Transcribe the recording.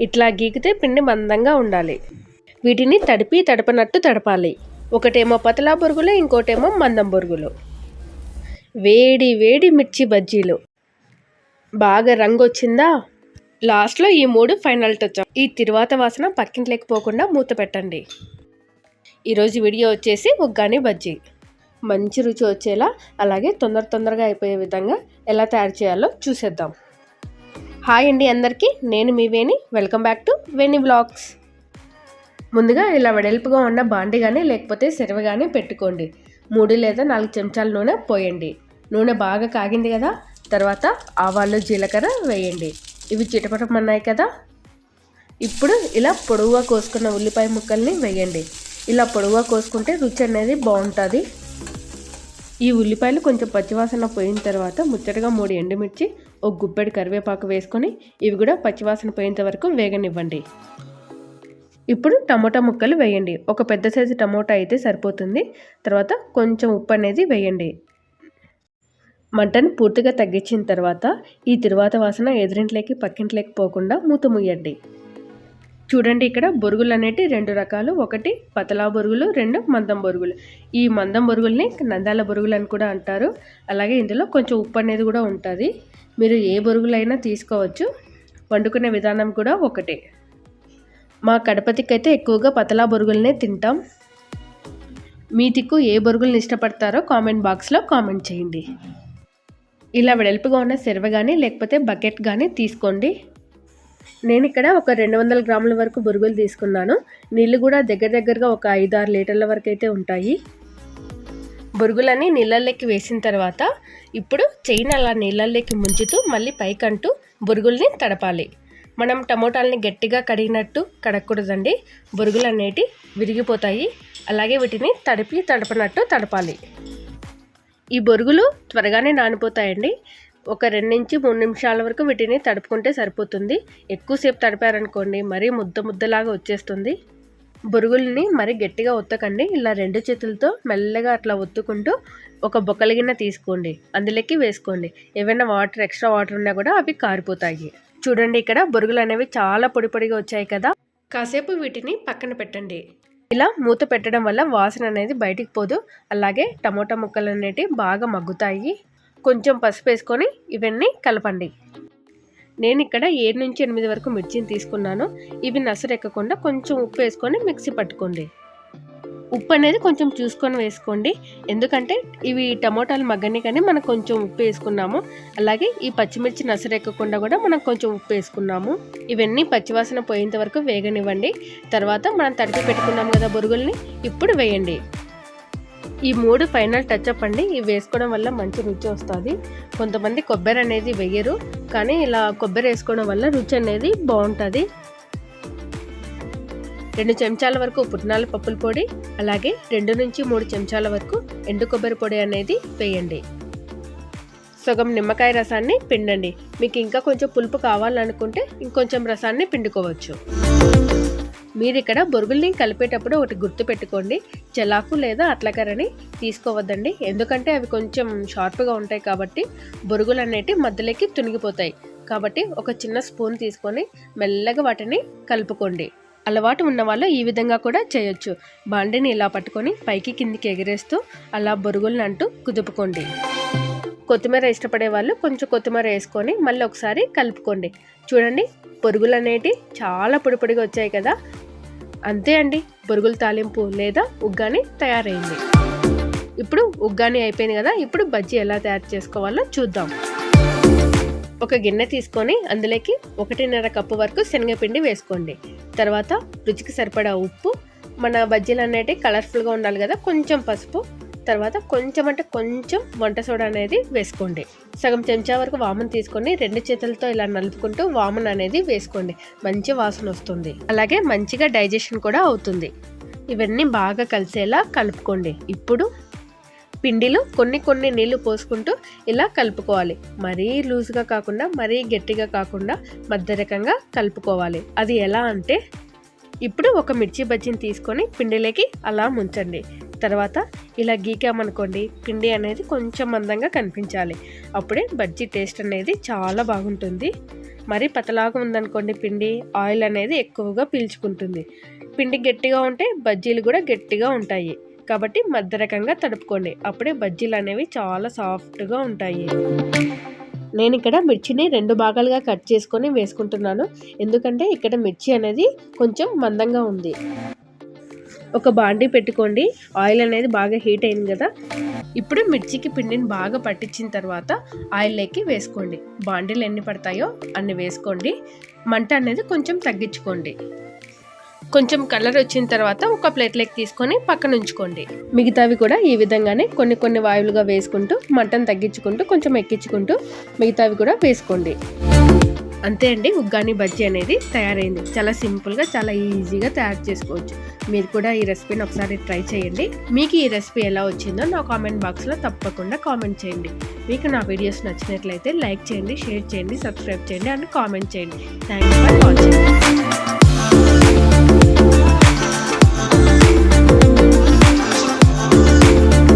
ఇట్లా గీకితే పిండి మందంగా ఉండాలి. వీటిని తడిపి తడపనట్టు తడపాలి. ఒకటేమో పతలా బొరుగులు ఇంకోటేమో మందం బొరుగులు. వేడి వేడి మిర్చి బజ్జీలు. బాగా రంగు వచ్చిందా లాస్ట్లో ఈ మూడు ఫైనల్ టచ్ ఈ తిరువాత వాసన పక్కింట్లేకపోకుండా మూత పెట్టండి. ఈరోజు వీడియో వచ్చేసి ఒగ్గాని బజ్జీ. మంచి రుచి వచ్చేలా అలాగే తొందర తొందరగా అయిపోయే విధంగా ఎలా తయారు చేయాలో చూసేద్దాం. హాయ్ అండి అందరికీ. నేను మీ Veni. Welcome back to Veni blogs ముందుగా ఇలా వెడల్పుగా ఉన్న బాండి కానీ లేకపోతే సెరవ కానీ పెట్టుకోండి. మూడు లేదా నాలుగు చెంచాల నూనె పోయండి. నూనె బాగా కాగింది కదా? తర్వాత ఆవాలు జీలకర్ర వేయండి. ఇవి చిటపటమన్నాయి కదా? ఇప్పుడు ఇలా పొడవుగా కోసుకున్న ఉల్లిపాయ ముక్కల్ని వేయండి. ఇలా పొడవుగా కోసుకుంటే రుచి అనేది బాగుంటుంది. ఈ ఉల్లిపాయలు కొంచెం పచ్చివాసన పోయిన తర్వాత ముచ్చటగా మూడు ఎండుమిర్చి ఒక గుప్పెడు కరివేపాకు వేసుకొని ఇవి కూడా పచ్చివాసన పోయేంత వరకు వేగనివ్వండి. ఇప్పుడు టమోటా ముక్కలు వేయండి. ఒక పెద్ద సైజు టమోటా అయితే సరిపోతుంది. తర్వాత కొంచెం ఉప్పు అనేది వేయండి. మంటను పూర్తిగా తగ్గించిన తర్వాత ఈ తిరువాత వాసన ఎదురింట్లోకి పక్కింట్లోకి పోకుండా మూత ముయ్యండి చూడండి ఇక్కడ బొరుగులు అనేటివి రెండు రకాలు. ఒకటి పతలా బొరుగులు రెండు మందం బొరుగులు. ఈ మందం బొరుగుల్ని నందాల బొరుగులు అని కూడా అంటారు. అలాగే ఇందులో కొంచెం ఉప్పు అనేది కూడా ఉంటుంది. మీరు ఏ బొరుగులైనా తీసుకోవచ్చు. వండుకునే విధానం కూడా ఒకటే. మా కడపతికి అయితే ఎక్కువగా పతలా బొరుగులనే తింటాం. మీ తిక్కు ఏ బొరుగులను ఇష్టపడతారో కామెంట్ బాక్స్లో కామెంట్ చేయండి. ఇలా వెడల్పుగా ఉన్న సెరవ కానీ లేకపోతే బకెట్ కానీ తీసుకోండి. నేను ఇక్కడ ఒక రెండు వందల గ్రాముల వరకు బొరుగులు తీసుకున్నాను. నీళ్ళు కూడా దగ్గర దగ్గరగా ఒక ఐదు ఆరు లీటర్ల వరకు అయితే ఉంటాయి. బొరుగులని నీళ్ళల్లోకి వేసిన తర్వాత ఇప్పుడు చెయ్యిని అలా నీళ్ళల్లోకి ముంచుతూ మళ్ళీ పైకంటూ బొరుగుల్ని తడపాలి. మనం టమోటాలని గట్టిగా కడిగినట్టు కడగకూడదండి. బొరుగులు అనేటివి విరిగిపోతాయి. అలాగే వీటిని తడిపి తడపనట్టు తడపాలి. ఈ బొరుగులు త్వరగానే నానిపోతాయండి. ఒక రెండు నుంచి మూడు నిమిషాల వరకు వీటిని తడుపుకుంటే సరిపోతుంది. ఎక్కువసేపు తడిపారనుకోండి మరీ ముద్ద ముద్దలాగా వచ్చేస్తుంది. బొరుగుల్ని మరీ గట్టిగా ఒత్తకండి. ఇలా రెండు చేతులతో మెల్లగా అట్లా ఒత్తుకుంటూ ఒక బొక్కల గిన్నె తీసుకోండి. అందులోకి వేసుకోండి. ఏమైనా వాటర్ ఎక్స్ట్రా వాటర్ ఉన్నా కూడా అవి కారిపోతాయి. చూడండి ఇక్కడ బొరుగులు అనేవి చాలా పొడి పొడిగా వచ్చాయి కదా. కాసేపు వీటిని పక్కన పెట్టండి. ఇలా మూత పెట్టడం వల్ల వాసన అనేది బయటికి పోదు. అలాగే టమోటా ముక్కలు అనేటివి బాగా మగ్గుతాయి. కొంచెం పసుపు వేసుకొని ఇవన్నీ కలపండి. నేను ఇక్కడ ఏడు నుంచి ఎనిమిది వరకు మిర్చిని తీసుకున్నాను. ఇవి నసరెక్కకుండా కొంచెం ఉప్పు వేసుకొని మిక్సీ పట్టుకోండి. ఉప్పు అనేది కొంచెం చూసుకొని వేసుకోండి. ఎందుకంటే ఇవి టమోటాలు మగ్గని కానీ మనం కొంచెం ఉప్పు వేసుకున్నాము. అలాగే ఈ పచ్చిమిర్చి నసరెక్కకుండా కూడా మనం కొంచెం ఉప్పు వేసుకున్నాము. ఇవన్నీ పచ్చివాసన పోయేంత వరకు వేగనివ్వండి. తర్వాత మనం తడిపి పెట్టుకున్నాం కదా బొరుగుల్ని ఇప్పుడు వేయండి. ఈ మూడు ఫైనల్ టచ్అప్ అండి. ఇవి వేసుకోవడం వల్ల మంచి రుచి వస్తుంది. కొంతమంది కొబ్బరి అనేది వేయరు కానీ ఇలా కొబ్బరి వేసుకోవడం వల్ల రుచి అనేది బాగుంటుంది. రెండు చెంచాల వరకు పుట్నాల పప్పుల పొడి అలాగే రెండు నుంచి మూడు చెంచాల వరకు ఎండు కొబ్బరి పొడి అనేది వేయండి. సగం నిమ్మకాయ రసాన్ని పిండండి. మీకు ఇంకా కొంచెం పులుపు కావాలనుకుంటే ఇంకొంచెం రసాన్ని పిండుకోవచ్చు. మీరు ఇక్కడ బొరుగుల్ని కలిపేటప్పుడు ఒకటి గుర్తు పెట్టుకోండి చెలాకు లేదా అట్లకరని తీసుకోవద్దండి. ఎందుకంటే అవి కొంచెం షార్ప్గా ఉంటాయి కాబట్టి బొరుగులు అనేటివి మధ్యలోకి తునిగిపోతాయి. కాబట్టి ఒక చిన్న స్పూన్ తీసుకొని మెల్లగా వాటిని కలుపుకోండి. అలవాటు ఉన్న వాళ్ళు ఈ విధంగా కూడా చేయొచ్చు. బాండిని ఇలా పట్టుకొని పైకి కిందికి ఎగిరేస్తూ అలా బొరుగులను అంటూ కుదుపుకోండి. కొత్తిమీర ఇష్టపడే వాళ్ళు కొంచెం కొత్తిమీర వేసుకొని మళ్ళీ ఒకసారి కలుపుకోండి. చూడండి బొరుగులు అనేటి చాలా పొడిపొడిగా వచ్చాయి కదా. అంతే అండి. బొరుగుల తాలింపు లేదా ఉగ్గాని తయారైంది. ఇప్పుడు ఉగ్గాని అయిపోయింది కదా ఇప్పుడు బజ్జీ ఎలా తయారు చేసుకోవాలో చూద్దాం. ఒక గిన్నె తీసుకొని అందులోకి ఒకటిన్నర కప్పు వరకు శనగపిండి వేసుకోండి. తర్వాత రుచికి సరిపడా ఉప్పు మన బజ్జీలు అనేటివి కలర్ఫుల్గా ఉండాలి కదా కొంచెం పసుపు తర్వాత కొంచెం అంటే కొంచెం వంట సోడా అనేది వేసుకోండి. సగం చెంచా వరకు వామన్ తీసుకొని రెండు చేతులతో ఇలా నలుపుకుంటూ వామన్ అనేది వేసుకోండి. మంచి వాసన వస్తుంది. అలాగే మంచిగా డైజెషన్ కూడా అవుతుంది. ఇవన్నీ బాగా కలిసేలా కలుపుకోండి. ఇప్పుడు పిండిలో కొన్ని కొన్ని నీళ్ళు పోసుకుంటూ ఇలా కలుపుకోవాలి. మరీ లూజ్గా కాకుండా మరీ గట్టిగా కాకుండా మధ్యరకంగా కలుపుకోవాలి. అది ఎలా అంటే ఇప్పుడు ఒక మిర్చి బజ్జీని తీసుకొని పిండిలోకి అలా ముంచండి. తర్వాత ఇలా గీకామనుకోండి పిండి అనేది కొంచెం మందంగా కనిపించాలి. అప్పుడే బజ్జీ టేస్ట్ అనేది చాలా బాగుంటుంది. మరి పతలాగా ఉందనుకోండి పిండి ఆయిల్ అనేది ఎక్కువగా పీల్చుకుంటుంది. పిండి గట్టిగా ఉంటే బజ్జీలు కూడా గట్టిగా ఉంటాయి. కాబట్టి మధ్యరకంగా తడుపుకోండి. అప్పుడే బజ్జీలు అనేవి చాలా సాఫ్ట్గా ఉంటాయి. నేను ఇక్కడ మిర్చిని రెండు భాగాలుగా కట్ చేసుకొని వేసుకుంటున్నాను. ఎందుకంటే ఇక్కడ మిర్చి అనేది కొంచెం మందంగా ఉంది. ఒక బాండీ పెట్టుకోండి. ఆయిల్ అనేది బాగా హీట్ అయింది కదా. ఇప్పుడు మిర్చికి పిండిని బాగా పట్టించిన తర్వాత ఆయిల్లోకి వేసుకోండి. బాండీలు ఎన్ని పడతాయో అన్ని వేసుకోండి. మంట అనేది కొంచెం తగ్గించుకోండి. కొంచెం కలర్ వచ్చిన తర్వాత ఒక ప్లేట్లోకి తీసుకొని పక్కన ఉంచుకోండి. మిగతావి కూడా ఈ విధంగానే కొన్ని కొన్ని వాయువులుగా వేసుకుంటూ మంటను తగ్గించుకుంటూ కొంచెం ఎక్కించుకుంటూ మిగతావి కూడా వేసుకోండి. అంతే అండి ఉగ్గాని బజ్జీ అనేది తయారైంది. చాలా సింపుల్గా చాలా ఈజీగా తయారు చేసుకోవచ్చు. మీరు కూడా ఈ రెసిపీని ఒకసారి ట్రై చేయండి. మీకు ఈ రెసిపీ ఎలా వచ్చిందో నా కామెంట్ బాక్స్లో తప్పకుండా కామెంట్ చేయండి. మీకు నా వీడియోస్ నచ్చినట్లయితే లైక్ చేయండి షేర్ చేయండి సబ్స్క్రైబ్ చేయండి అండ్ కామెంట్ చేయండి. Thank you for watching.